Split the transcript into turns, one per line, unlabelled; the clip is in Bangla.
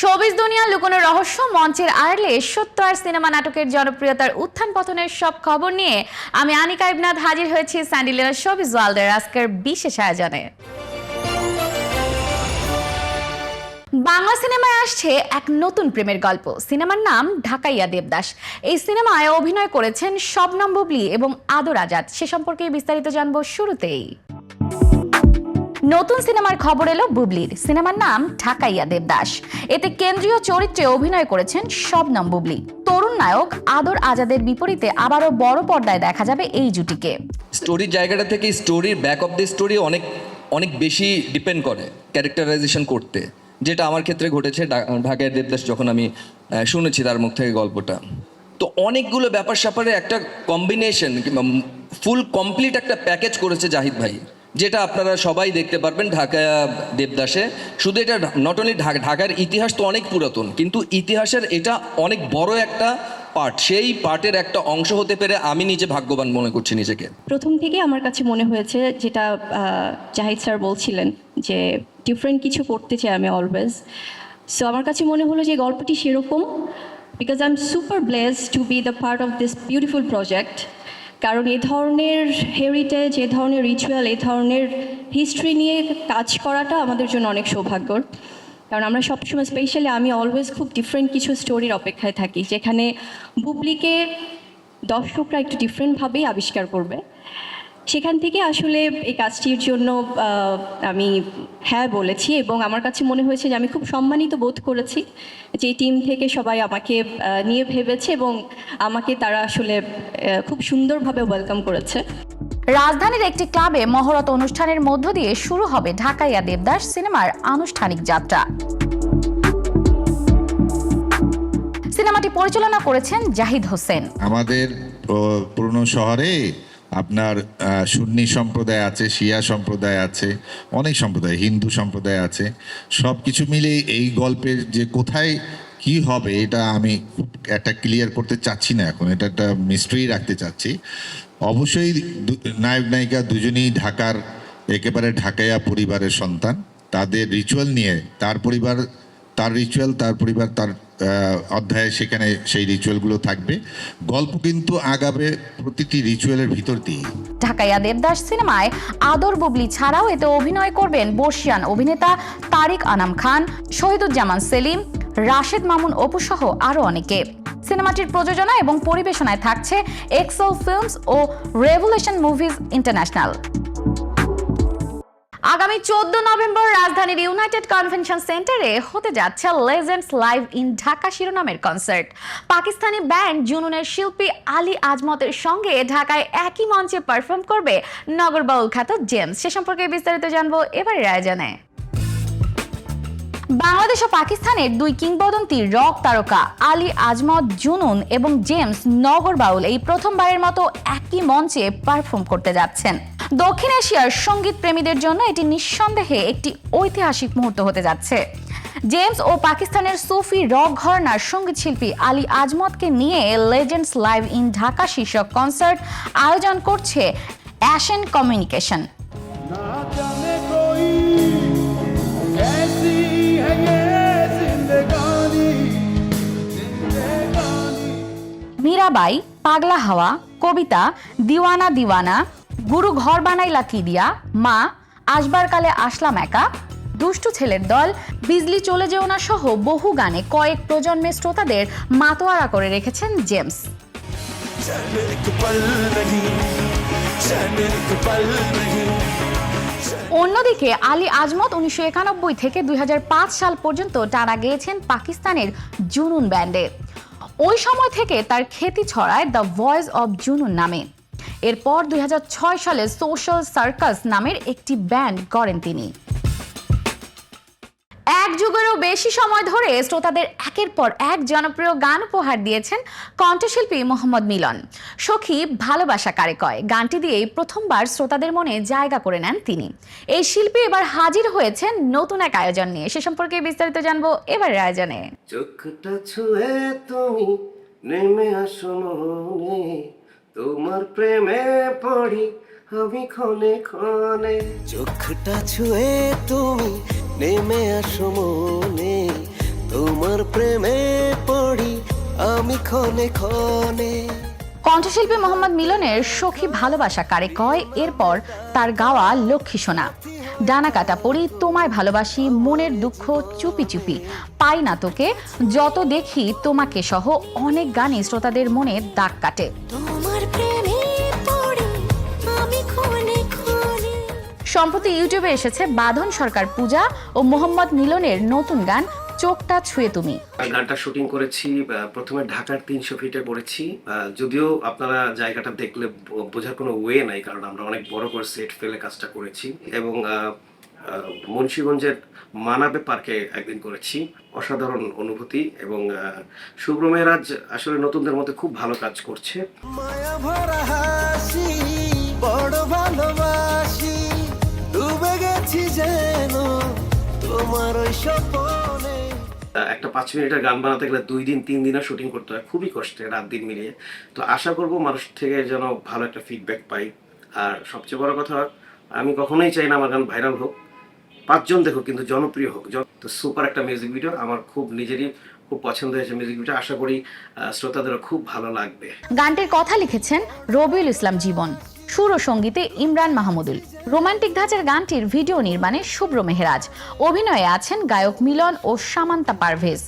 শোবিজ দুনিয়া লুকোনো রহস্য, মঞ্চের আড়লে সত্য আর সিনেমা নাটকের জনপ্রিয়তার উত্থান পতনের সব খবর নিয়ে আমি আনিকা ইবনাথ হাজির হয়েছি স্যান্ডিলেনা শোবিজ ওয়ার্ল্ডের আজকের বিশেষ আয়োজনে। বাংলা সিনেমায় আসছে এক নতুন প্রেমের গল্প। সিনেমার নাম ঢাকাইয়া দেবদাস। এই সিনেমায় অভিনয় করেছেন শবনম বুবলি এবং আদর আজাদ। সে সম্পর্কে বিস্তারিত জানব শুরুতেই। নতুন সিনেমার খবর এলো বুবলির। সিনেমার নাম ঢাকাইয়া দেবদাস। এতে কেন্দ্রীয় চরিত্রে অভিনয় করেছেন শবনম বুবলি। তরুণ নায়ক আদর আজাদের বিপরীতে আবারও বড় পর্দায় দেখা যাবে এই জুটিকে।
স্টোরির জায়গাটা থেকে স্টোরির ব্যাক অফ দ্য স্টোরি অনেক অনেক বেশি ডিপেন্ড করে ক্যারেক্টারাইজেশন করতে। যেটা আমার ক্ষেত্রে ঘটেছে ঢাকায় দেবদাস যখন আমি শুনেছি তার মুখ থেকে গল্পটা। তো অনেকগুলো ব্যাপার স্যাপারে একটা কম্বিনেশন ফুল কমপ্লিট একটা প্যাকেজ করেছে জাহিদ ভাই। যেটা আপনারা সবাই দেখতে পারবেন ঢাকা দেবদাসে। শুধু এটা নট অনলি ঢাকার ইতিহাস তো অনেক পুরাতন, কিন্তু ইতিহাসের এটা অনেক বড় একটা পার্ট সেই পার্টের একটা অংশ হতে পেরে আমি নিজে ভাগ্যবান মনে করছি নিজেকে।
প্রথম থেকে আমার কাছে মনে হয়েছে যেটা জাহিদ স্যার বলছিলেন যে ডিফারেন্ট কিছু করতে চাই আমি অলওয়েজ সো আমার কাছে মনে হলো যে গল্পটি সেরকম because I am super blessed to be the part of this beautiful project কারণ এ ধরনের হেরিটেজ এ ধরনের রিচুয়াল এ ধরনের হিস্ট্রি নিয়ে কাজ করাটা আমাদের জন্য অনেক সৌভাগ্যর। কারণ আমরা সবসময় স্পেশালি আমি অলওয়েজ খুব ডিফারেন্ট কিছু স্টোরির অপেক্ষায় থাকি, যেখানে বুবলিকে দর্শকরা একটু ডিফারেন্টভাবেই আবিষ্কার করবে। সেখান থেকে আসলে এই কাজটির জন্য আহ, আমি হ্যাঁ বলেছি এবং আমার কাছে মনে হয়েছে যে আমি খুব সম্মানিত বোধ করেছি যে টিম থেকে সবাই আমাকে নিয়ে ভেবেছে এবং আমাকে তারা আসলে খুব সুন্দরভাবে ওয়েলকাম করেছে।
রাজধানীর একটি ক্লাবে মহরত অনুষ্ঠানের মধ্য দিয়ে শুরু হবে ঢাকাইয়া দেবদাস সিনেমার আনুষ্ঠানিক যাত্রা। সিনেমাটি পরিচালনা করেছেন জাহিদ হোসেন।
আমাদের পুরনো শহরে আপনার সুন্নি সম্প্রদায় আছে, শিয়া সম্প্রদায় আছে, অনেক সম্প্রদায়, হিন্দু সম্প্রদায় আছে সব কিছু মিলে এই গল্পের যে কোথায় কি হবে এটা আমি খুব একটা ক্লিয়ার করতে চাচ্ছি না এখন, এটা একটা মিস্ট্রি রাখতে চাচ্ছি। অবশ্যই নায়ক, নায়িকা দুজনেই ঢাকার, একেবারে ঢাকাইয়া পরিবারের সন্তান, তাদের রিচুয়াল নিয়ে, তার পরিবার, তার রিচুয়াল তার পরিবার, তার অধ্যায়ে সেখানে সেই রিচুয়ালগুলো থাকবে। গল্প কিন্তু আগাবে প্রতিটি রিচুয়ালের ভিতর দিয়ে
ঢাকাইয়া দেবদাস সিনেমায় আদর বুবলি ছাড়াও এতে অভিনয় করবেন বর্ষিয়ান অভিনেতা তারিক আনাম খান, শহীদুজ্জামান সেলিম, রাশেদ মামুন অপু সহ আরও অনেকে। সিনেমাটির প্রযোজনা এবং পরিবেশনায় থাকছে এক্সেল ফিল্মস ও রেভুলেশন মুভিজ ইন্টারন্যাশনাল। আগামী চোদ্দ নভেম্বর রাজধানীর ইউনাইটেড কনভেনশন সেন্টারে হতে যাচ্ছে লেজেন্ডস লাইভ ইন ঢাকা শিরোনামের কনসার্ট। পাকিস্তানি ব্যান্ড জুনুনের শিল্পী আলী আজমতের সঙ্গে ঢাকায় একই মঞ্চে পারফর্ম করবে নগরবাউল খ্যাত জেমস। সে সম্পর্কে বিস্তারিত জানব, এবারের আয়োজনে। বাংলাদেশ ও পাকিস্তানের দুই কিংবদন্তি রক তারকা আলী আজমত, জুনুন এবং জেমস নগর বাউল এই প্রথমবারের মতো একই মঞ্চে পারফর্ম করতে যাচ্ছেন। দক্ষিণ এশিয়ার সংগীত প্রেমীদের জন্য এটি নিঃসন্দেহে একটি ঐতিহাসিক মুহূর্ত হতে যাচ্ছে। জেমস ও পাকিস্তানের সুফি রক ঘরনার সংগীত শিল্পী আলী আজমতকে নিয়ে লেজেন্ডস লাইভ ইন ঢাকা শীর্ষক কনসার্ট আয়োজন করছে অ্যাশেন কমিউনিকেশন মীরাবাই, পাগলা হাওয়া, কবিতা, দিওয়ানা দিওয়ানা, গুরু ঘর বানাইলা কি দিয়া, মা, আসবার কালে আসলাম একা। দুষ্টু ছেলের দল, বিজলি চলে যেও না সহ বহু গানে কয়েক প্রজন্মের শ্রোতাদের মাতোয়ারা করে রেখেছেন জেমস। অন্যদিকে আলী আজমত উনিশশো একানব্বই থেকে দুই হাজার পাঁচ সাল পর্যন্ত টানা গেয়েছেন পাকিস্তানের জুনুন ব্যান্ডে। ওই সময় থেকে তার খ্যাতি ছড়ায় দ্য ভয়েস অব জুনুন নামে। এরপর দুই হাজার ছয় সালে সোশ্যাল সার্কাস নামের একটি ব্যান্ড গড়েন তিনি। এক যুগেরও বেশি সময় ধরে শ্রোতাদের একের পর এক জনপ্রিয় গান উপহার দিয়েছেন কণ্ঠশিল্পী মোহাম্মদ মিলন। সখী ভালোবাসা কারে কয়? গানটি দিয়েই প্রথমবার শ্রোতাদের মনে জায়গা করে নেন তিনি। এই শিল্পী এবার হাজির হয়েছেন নতুন এক আয়োজন নিয়ে। সে সম্পর্কে বিস্তারিত জানব এবারের আয়োজনে
চোখটা ছুঁয়ে তুমি নেমে আসো তোমার প্রেমে পড়ি আমি ক্ষণে ক্ষণে
চোখটা ছুঁয়ে তুমি নেমে আসো মনে।
তোমার প্রেমে পড়ি আমি ক্ষণে ক্ষণে।
কণ্ঠশিল্পী মোহাম্মদ মিলনের সখী ভালোবাসা কারে কয়? এরপর তার গাওয়া লক্ষ্মী সোনা। ডানা কাটা পড়ি তোমায় ভালোবাসি মনের দুঃখ চুপি চুপি। পাই না তোকে যত দেখি তোমাকে সহ অনেক গানই শ্রোতাদের মনে দাগ কাটে।
তোমার
সম্প্রতি ইউটিউবে এসেছে বাঁধন সরকার পূজা ও মোহাম্মদ মিলনের নতুন গান চোখটা ছুঁয়ে তুমি।
গানটা শুটিং করেছি প্রথমে ঢাকার তিনশো ফিটে করেছি যদিও আপনারা জায়গাটা দেখলে বোঝার কোনো ওয়ে নাই কারণ আমরা অনেক বড় করে সেট ফেলে কাজটা করেছি। এবং আহ, আহ, মুন্সিগঞ্জের মানাবে পার্কে একদিন করেছি অসাধারণ অনুভূতি। এবং শুভ্র মেহরাজ আসলে নতুনদের মধ্যে খুব ভালো কাজ করছে।
মায়া ভরা হাসি বড় ভালোবাসি। যেন তোমার ওই স্বপনে।
একটা পাঁচ মিনিটের গান বানাতে গেলে দুই দিন তিন দিনের শুটিং করতে হয় খুবই কষ্টে রাত দিন মিলিয়ে। তো আশা করব মানুষ থেকে যেন ভালো একটা ফিডব্যাক পাই। আর সবচেয়ে বড় কথা আমি কখনোই চাই না আমার গান ভাইরাল হোক। পাঁচজন দেখো কিন্তু জনপ্রিয় হোক। তো সুপার একটা মিউজিক ভিডিও আমার খুব নিজেরই খুব পছন্দ হয়েছে মিউজিক ভিডিও আশা করি শ্রোতাদেরও খুব ভালো লাগবে।
গানটির কথা লিখেছেন রবিউল ইসলাম জীবন। সুর ও সঙ্গীতে ইমরান মাহমুদুল। রোমান্টিক ধাঁচের গানটির ভিডিও নির্মাণে শুভ্র মেহরাজ। অভিনয়ে আছেন গায়ক মিলন ও সামান্তা পারভেজ।